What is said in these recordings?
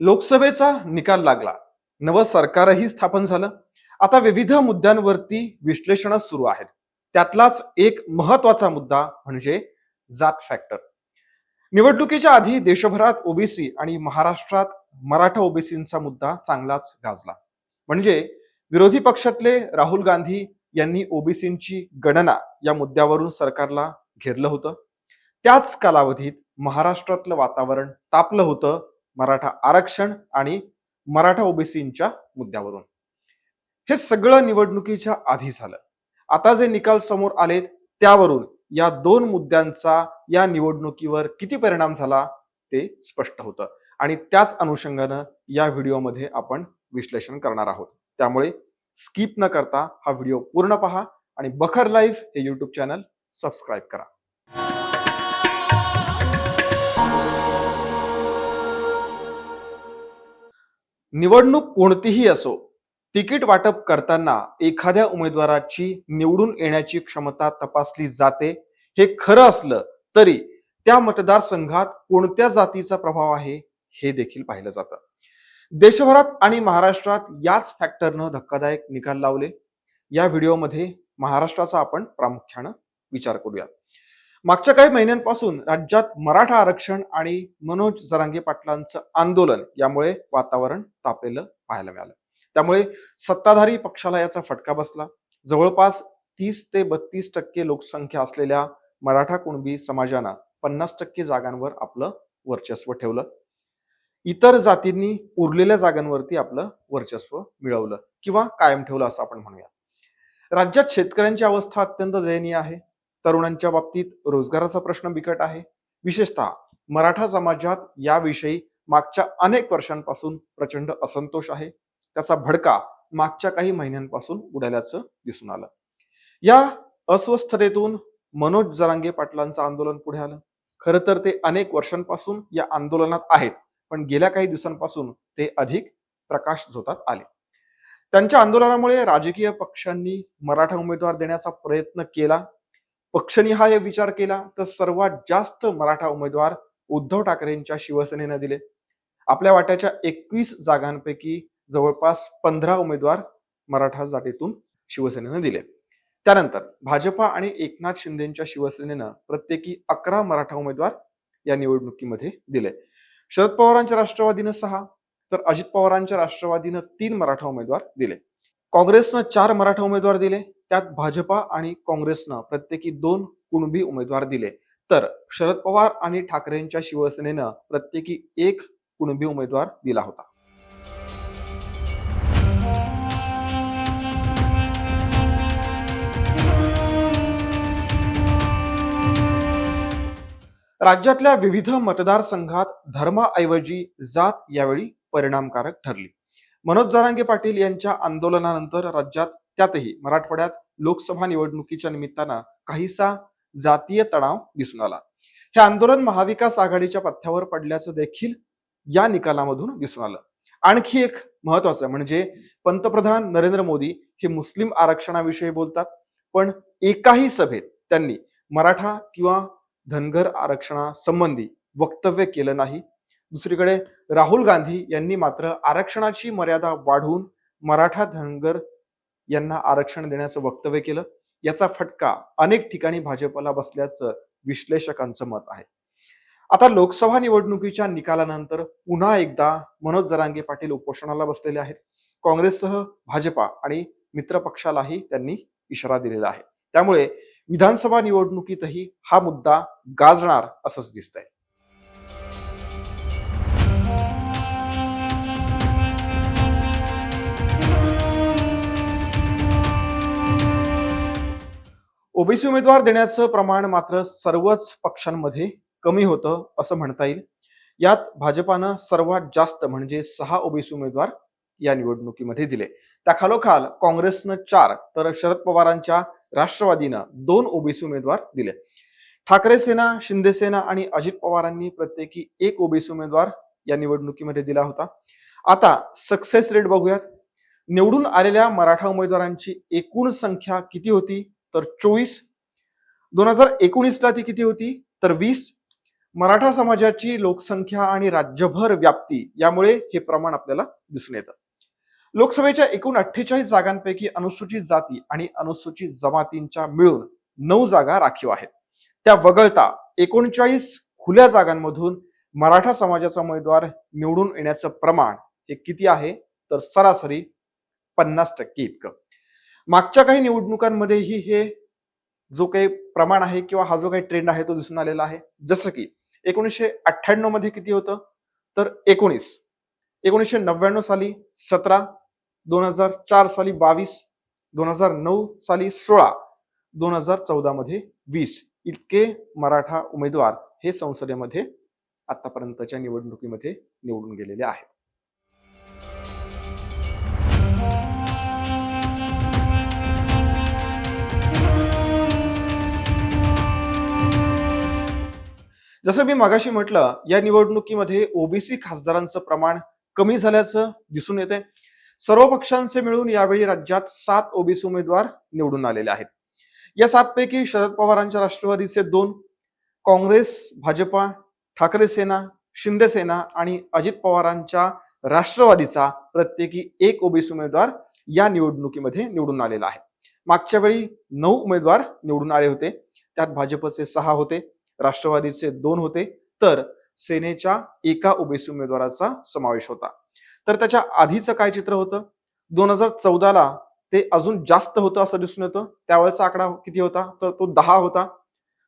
लोकसभेचा निकाल लागला. नवं सरकारही स्थापन झालं. आता विविध मुद्द्यांवरती विश्लेषण सुरू आहेत. त्यातलाच एक महत्त्वाचा मुद्दा म्हणजे जात फॅक्टर निवडणुकीच्या आधी देशभरात ओबीसी आणि महाराष्ट्रात मराठा ओबीसींचा मुद्दा चांगलाच गाजला. म्हणजे विरोधी पक्षातले राहुल गांधी यांनी ओबीसींची गणना या मुद्द्यावरून सरकारला घेरलं होतं. त्याच कालावधीत महाराष्ट्रातलं वातावरण तापलं होतं. मराठा आरक्षण आणि मराठा ओबीसींच्या मुद्द्यावरून. हे सगळं निवडणुकीच्या आधी झालं. आता जे निकाल समोर आलेत त्यावरून या दोन मुद्द्यांचा या निवडणुकीवर किती परिणाम झाला ते स्पष्ट होतं. आणि त्याच अनुषंगानं या व्हिडिओमध्ये आपण विश्लेषण करणार आहोत. त्यामुळे स्किप न करता हा व्हिडिओ पूर्ण पहा आणि बखर लाईव्ह हे यूट्यूब चॅनल सबस्क्राईब करा. निवडणूक कोणतीही असो तिकीट वाटप करताना एखाद्या उमेदवाराची निवडून येण्याची क्षमता तपासली जाते. हे खरं असलं तरी त्या मतदारसंघात कोणत्या जातीचा प्रभाव आहे हे देखील पाहिलं जातं. देशभरात आणि महाराष्ट्रात याच फॅक्टरनं धक्कादायक निकाल लावले. या व्हिडिओमध्ये महाराष्ट्राचा आपण प्रामुख्यानं विचार करूया मागच्या काही महिन्यांपासून राज्यात मराठा आरक्षण आणि मनोज जरांगे पाटलांचं आंदोलन यामुळे वातावरण तापलेलं पाहायला मिळालं. त्यामुळे सत्ताधारी पक्षाला याचा फटका बसला. जवळपास तीस ते बत्तीस टक्के लोकसंख्या असलेल्या मराठा कुणबी समाजानं पन्नास टक्के जागांवर आपलं वर्चस्व ठेवलं. इतर जातींनी उरलेल्या जागांवरती आपलं वर्चस्व मिळवलं किंवा कायम ठेवलं असं आपण म्हणूया. राज्यात शेतकऱ्यांची अवस्था अत्यंत दयनीय आहे. तरुणांच्या बाबतीत रोजगाराचा प्रश्न बिकट आहे. विशेषतः मराठा समाजात याविषयी मागच्या अनेक वर्षांपासून प्रचंड असंतोष आहे. त्याचा भडका मागच्या काही महिन्यांपासून उडाल्याचं दिसून आलं. या अस्वस्थतेतून मनोज जरांगे पाटलांचं आंदोलन पुढे आलं. खरं तर ते अनेक वर्षांपासून या आंदोलनात आहेत. पण गेल्या काही दिवसांपासून ते अधिक प्रकाश झोतात आले. त्यांच्या आंदोलनामुळे राजकीय पक्षांनी मराठा उमेदवार देण्याचा प्रयत्न केला. पक्षनिहाय विचार केला तर सर्वात जास्त मराठा उमेदवार उद्धव ठाकरेंच्या शिवसेनेनं दिले. आपल्या वाट्याच्या एकवीस जागांपैकी जवळपास पंधरा उमेदवार मराठा जागेतून शिवसेनेनं दिले. त्यानंतर भाजपा आणि एकनाथ शिंदेच्या शिवसेनेनं प्रत्येकी अकरा मराठा उमेदवार या निवडणुकीमध्ये दिले. शरद पवारांच्या राष्ट्रवादीनं सहा तर अजित पवारांच्या राष्ट्रवादीनं तीन मराठा उमेदवार दिले. काँग्रेसनं चार मराठा उमेदवार दिले. त्यात भाजपा आणि काँग्रेसनं प्रत्येकी दोन कुणबी उमेदवार दिले. तर शरद पवार आणि ठाकरेंच्या शिवसेनेनं प्रत्येकी एक कुणबी उमेदवार दिला होता. राज्यातल्या विविध मतदारसंघात धर्माऐवजी जात यावेळी परिणामकारक ठरली. मनोज जरांगे पाटील यांच्या आंदोलनानंतर राज्यात त्यातही मराठवाड्यात लोकसभा निवडणुकीच्या निमित्तानं काहीसा जातीय तणाव दिसून आला. हे आंदोलन महाविकास आघाडीच्या पथ्यावर पडल्याचं देखील या निकालामधून दिसून आलं. आणखी एक महत्वाचं म्हणजे पंतप्रधान नरेंद्र मोदी हे मुस्लिम आरक्षणाविषयी बोलतात पण एकाही सभेत त्यांनी मराठा किंवा धनगर आरक्षणासंबंधी वक्तव्य केलं नाही. दुसरीकडे राहुल गांधी यांनी मात्र आरक्षणाची मर्यादा वाढवून मराठा धनगर यांना आरक्षण देण्याचं वक्तव्य केलं. याचा फटका अनेक ठिकाणी भाजपला बसल्याचं विश्लेषकांचं मत आहे. आता लोकसभा निवडणुकीच्या निकालानंतर पुन्हा एकदा मनोज जरांगे पाटील उपोषणाला बसलेले आहेत. काँग्रेससह भाजपा आणि मित्र पक्षालाही त्यांनी इशारा दिलेला आहे. त्यामुळे विधानसभा निवडणुकीतही हा मुद्दा गाजणार असंच दिसतंय. ओबीसी उमेदवार देण्याचं प्रमाण मात्र सर्वच पक्षांमध्ये कमी होतं असं म्हणता येईल. यात भाजपानं सर्वात जास्त म्हणजे सहा ओबीसी उमेदवार या निवडणुकीमध्ये दिले. त्याखालोखाल काँग्रेसनं चार तर शरद पवारांच्या राष्ट्रवादीनं दोन ओबीसी उमेदवार दिले. ठाकरे सेना शिंदे सेना आणि अजित पवारांनी प्रत्येकी एक ओबीसी उमेदवार या निवडणुकीमध्ये दिला होता. आता सक्सेस रेट बघूयात. निवडून आलेल्या मराठा उमेदवारांची एकूण संख्या किती होती? तर चोवीस. दोन हजार एकोणीसला ती किती होती? तर वीस. मराठा समाजाची लोकसंख्या आणि राज्यभर व्याप्ती यामुळे हे प्रमाण आपल्याला दिसून येतं. लोकसभेच्या एकूण अठ्ठेचाळीस जागांपैकी अनुसूचित जाती आणि अनुसूचित जमातींच्या मिळून नऊ जागा राखीव आहेत. त्या वगळता एकोणचाळीस खुल्या जागांमधून मराठा समाजाचा उमेदवार निवडून येण्याचं प्रमाण हे किती आहे? तर सरासरी पन्नास टक्के इतकं. मागच्या काही निवडणुकांमध्येही हे जो काही प्रमाण आहे किंवा हा जो काही ट्रेंड आहे तो दिसून आलेला आहे. जसं की एकोणीसशे अठ्ठ्याण्णवमध्ये किती होतं? तर एकोणीस. एकोणीसशे नव्याण्णव साली सतरा दोन हजार चार साली बावीस दोन हजार नऊ साली सोळा दोन हजार चौदा मध्ये वीस. इतके मराठा उमेदवार हे संसदेमध्ये आतापर्यंतच्या निवडणुकीमध्ये निवडून गेलेले आहेत. जसं मी मागाशी म्हटलं या निवडणुकीमध्ये ओबीसी खासदारांचं प्रमाण कमी झाल्याचं दिसून येते सर्व पक्षांचे मिळून यावेळी राज्यात सात ओबीसी उमेदवार निवडून आलेले आहेत. या सातपैकी शरद पवारांच्या राष्ट्रवादीचे दोन काँग्रेस भाजपा ठाकरे सेना शिंदे सेना आणि अजित पवारांच्या राष्ट्रवादीचा प्रत्येकी एक ओबीसी उमेदवार या निवडणुकीमध्ये निवडून आलेला आहे. मागच्या वेळी नऊ उमेदवार निवडून आले होते. त्यात भाजपचे सहा होते. राष्ट्रवादीचे दोन होते तर सेनेच्या एका ओबीसी उमेदवाराचा समावेश होता. तर त्याच्या आधीचं काय चित्र होतं? दोन हजार चौदाला ते अजून जास्त होतं असं दिसून येतं. त्यावेळेचा आकडा किती होता? तर तो दहा होता.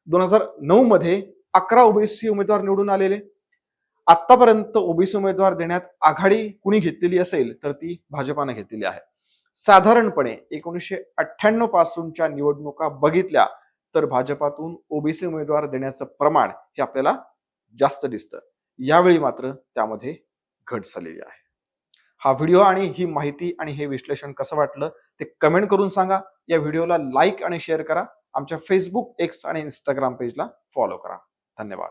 दोन हजार नऊ मध्ये अकरा ओबीसी उमेदवार निवडून आलेले. आतापर्यंत ओबीसी उमेदवार देण्यात आघाडी कुणी घेतलेली असेल तर ती भाजपाने घेतलेली आहे. साधारणपणे एकोणीसशे अठ्ठ्याण्णव पासूनच्या निवडणुका बघितल्या तर भाजपातून ओबीसी उमेदवार देण्याचं प्रमाण हे आपल्याला जास्त दिसतं. यावेळी मात्र त्यामध्ये घट झालेली आहे. हा व्हिडिओ आणि ही माहिती आणि हे विश्लेषण कसं वाटलं ते कमेंट करून सांगा. या व्हिडिओला लाईक आणि शेअर करा. आमच्या फेसबुक एक्स आणि इंस्टाग्राम पेजला फॉलो करा. धन्यवाद.